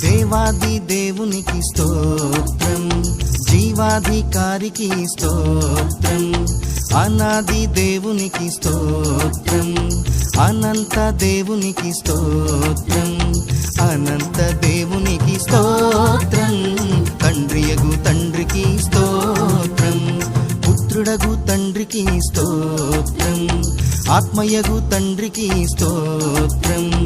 దేవాది దేవునికి స్తోత్రం జీవాధికారికి స్తోత్రం అనాది దేవునికి స్తోత్రం అనంత దేవునికి స్తోత్రం అనంత దేవునికి స్తోత్రం. తండ్రియగు తండ్రికి స్తోత్రం పుత్రుడగు తండ్రికి స్తోత్రం ఆత్మయగు తండ్రికి స్తోత్రం.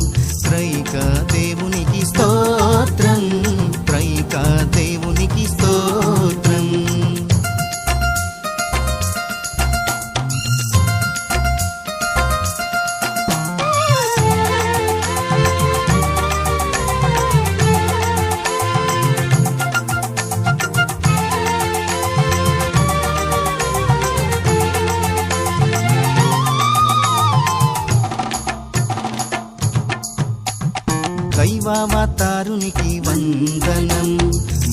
దైవావతారునికి వందనం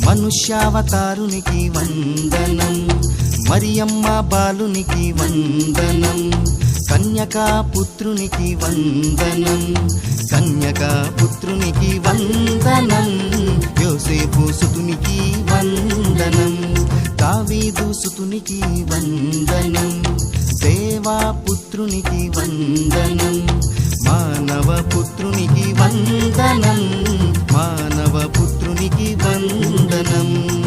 మనుష్యావతారునికి వందనం మరియమ్మ బాలునికి వందనం కన్యకా పుత్రునికి వందనం కన్యకా పుత్రునికి వందనం యోసేపు సుతునికి వందనం కావీదు సుతునికి వందనం దేవా పుత్రునికి వందనం మానవ పుత్రునికి వందనం. మానవ పుత్రునికి వందనం.